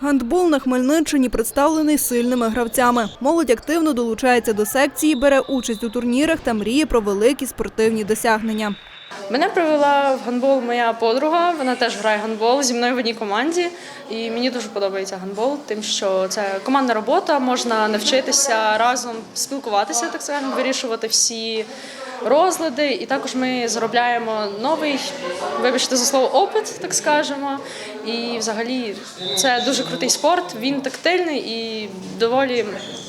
Гандбол на Хмельниччині представлений сильними гравцями. Молодь активно долучається до секції, бере участь у турнірах та мріє про великі спортивні досягнення. Мене привела в гандбол моя подруга. Вона теж грає гандбол зі мною в одній команді. І мені дуже подобається гандбол, тим, що це командна робота, можна навчитися разом спілкуватися, так скажемо, вирішувати всі розлади. І також ми заробляємо новий, вибачте за слово, опит, так скажемо. І взагалі це дуже крутий спорт. Він тактильний і доволі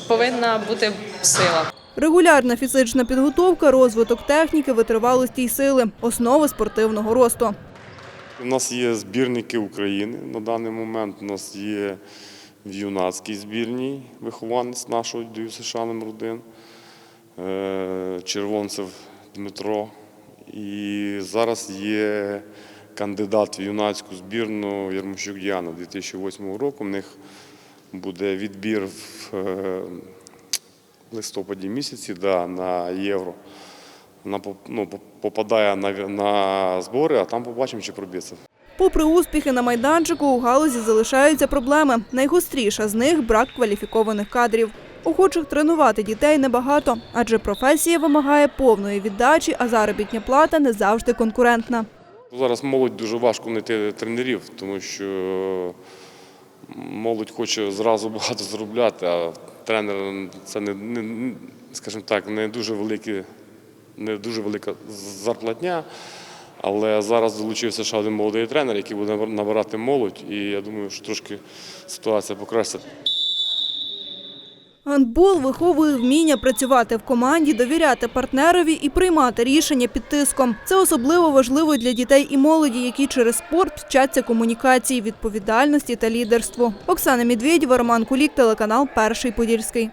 повинна бути сила. Регулярна фізична підготовка, розвиток техніки, витривалості й сили – основи спортивного росту. У нас є збірники України на даний момент. У нас є в юнацькій збірній вихованець нашого ДЮСШ США номер 1 е, Червонцев Дмитро. І зараз є кандидат в юнацьку збірну Ярмощук Діана 2008 року. В них буде відбір в е, листопаді місяці да, на євро. Вона ну, попадає на, на збори, а там побачимо, чи проб'ється. Попри успіхи на майданчику, у галузі залишаються проблеми. Найгостріша з них – брак кваліфікованих кадрів. Охочих тренувати дітей небагато, адже професія вимагає повної віддачі, а заробітня плата не завжди конкурентна. Зараз молодь дуже важко знайти тренерів, тому що молодь хоче зразу багато заробляти, а тренер це не, не скажімо так, не дуже великі, не дуже велика зарплатня. Але зараз долучився ще один молодий тренер, який буде набирати молодь, і я думаю, що трошки ситуація покращиться. Гандбол виховує вміння працювати в команді, довіряти партнерові і приймати рішення під тиском. Це особливо важливо для дітей і молоді, які через спорт вчаться комунікації, відповідальності та лідерству. Оксана Медведєва, Роман Кулік, телеканал Перший Подільський.